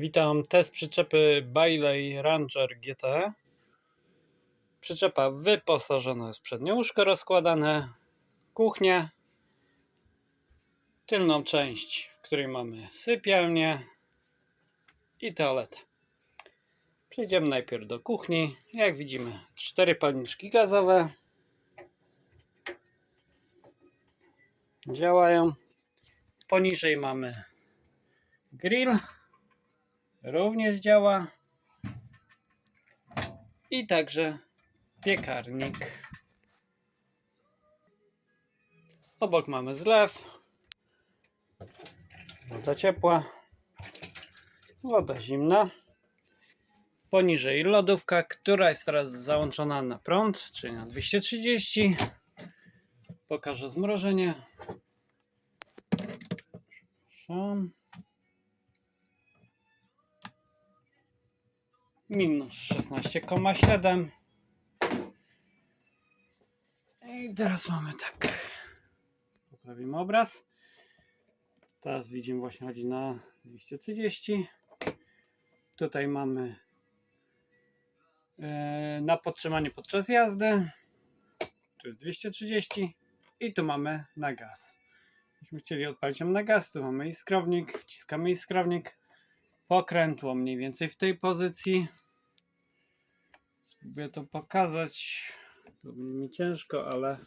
Witam. Test przyczepy Bailey Ranger GT. Przyczepa wyposażona jest w przednie łóżko rozkładane, kuchnię, tylną część, w której mamy sypialnię i toaletę. Przejdziemy najpierw do kuchni. Jak widzimy, cztery palniczki gazowe działają. Poniżej mamy grill również działa. I także piekarnik. Obok mamy zlew. Woda ciepła. Woda zimna. Poniżej lodówka, która jest teraz załączona na prąd, czyli na 230. Pokażę zmrożenie. Przepraszam. Minus 16,7 i teraz mamy tak. Poprawimy obraz. Teraz widzimy właśnie chodzi na 230 tutaj mamy e, na podtrzymanie podczas jazdy. Tu jest 230 i tu mamy na gaz. Jeśli chcieli odpalić ją na gaz, tu mamy iskrownik, wciskamy iskrownik pokrętło mniej więcej w tej pozycji. Spróbuję to pokazać. To będzie mi ciężko, ale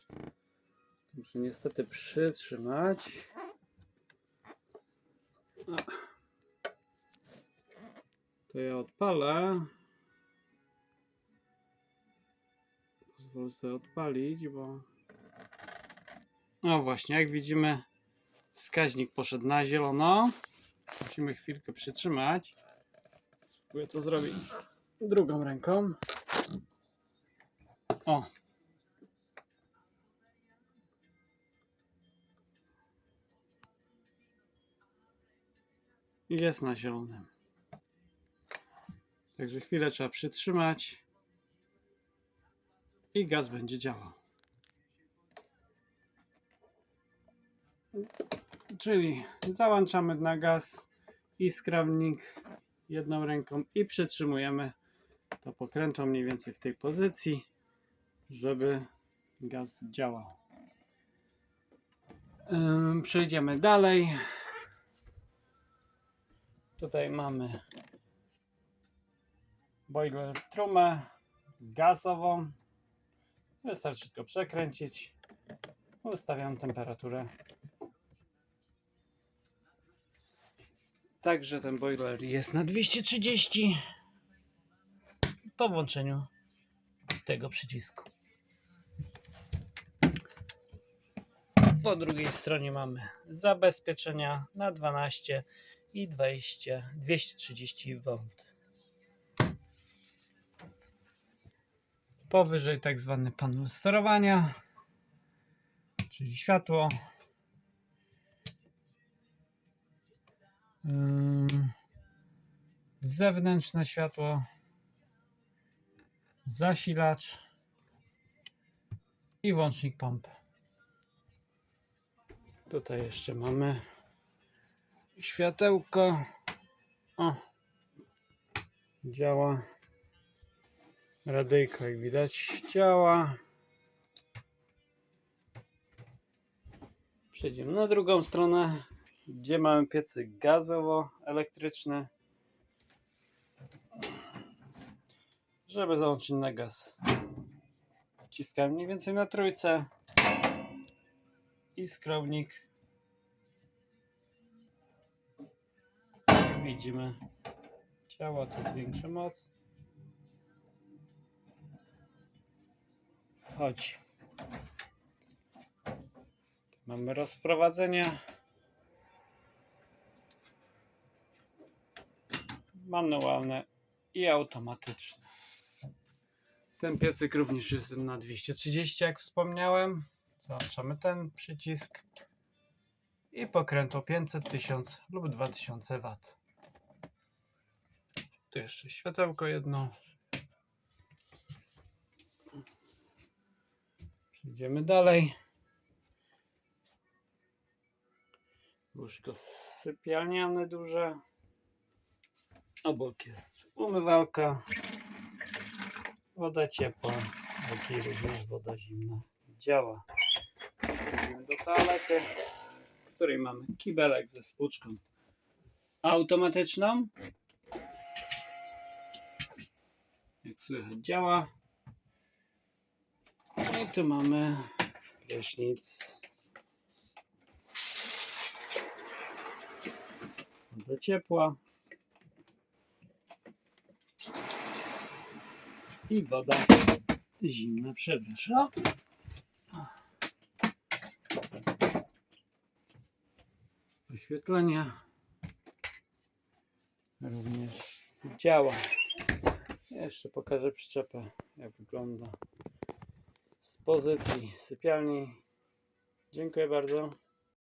muszę niestety przytrzymać. To ja odpalę. Pozwolę sobie odpalić, bo. No właśnie, jak widzimy, wskaźnik poszedł na zielono. Musimy chwilkę przytrzymać. Spróbuję to zrobić drugą ręką. O. Jest na zielonym. Także chwilę trzeba przytrzymać. I gaz będzie działał. Czyli załączamy na gaz i skrawnik jedną ręką i przytrzymujemy to pokrętło mniej więcej w tej pozycji, żeby gaz działał. Przejdziemy dalej. Tutaj mamy boiler trumę gazową. Wystarczy tylko przekręcić. Ustawiam temperaturę Także ten boiler jest na 230 po włączeniu tego przycisku. Po drugiej stronie mamy zabezpieczenia na 12 i 20, 230 V. Powyżej tak zwany panel sterowania, czyli światło, zewnętrzne światło, zasilacz i włącznik pompy. Tutaj jeszcze mamy światełko. O, działa. Radyjko, jak widać, działa. Przejdziemy na drugą stronę gdzie mamy piecy gazowo-elektryczny. Żeby załączyć na gaz. Wciskam mniej więcej na trójce. I skrownik. Widzimy. Ciała to zwiększy moc. Chodź. Mamy rozprowadzenie. manualne i automatyczne. Ten piecyk również jest na 230, jak wspomniałem. Załączamy ten przycisk i pokrętło 500, 1000 lub 2000 W. Tu jeszcze światełko jedno. Przejdziemy dalej. Łóżko sypialniane duże. Obok jest umywalka, woda ciepła, jak i również woda zimna działa. Przechodzimy do toalety, w której mamy kibelek ze spłuczką automatyczną. Jak słychać działa. I tu mamy prysznic. Woda ciepła. I woda zimna, przepraszam. Oświetlenie również działa. Jeszcze pokażę przyczepę, jak wygląda z pozycji sypialni. Dziękuję bardzo.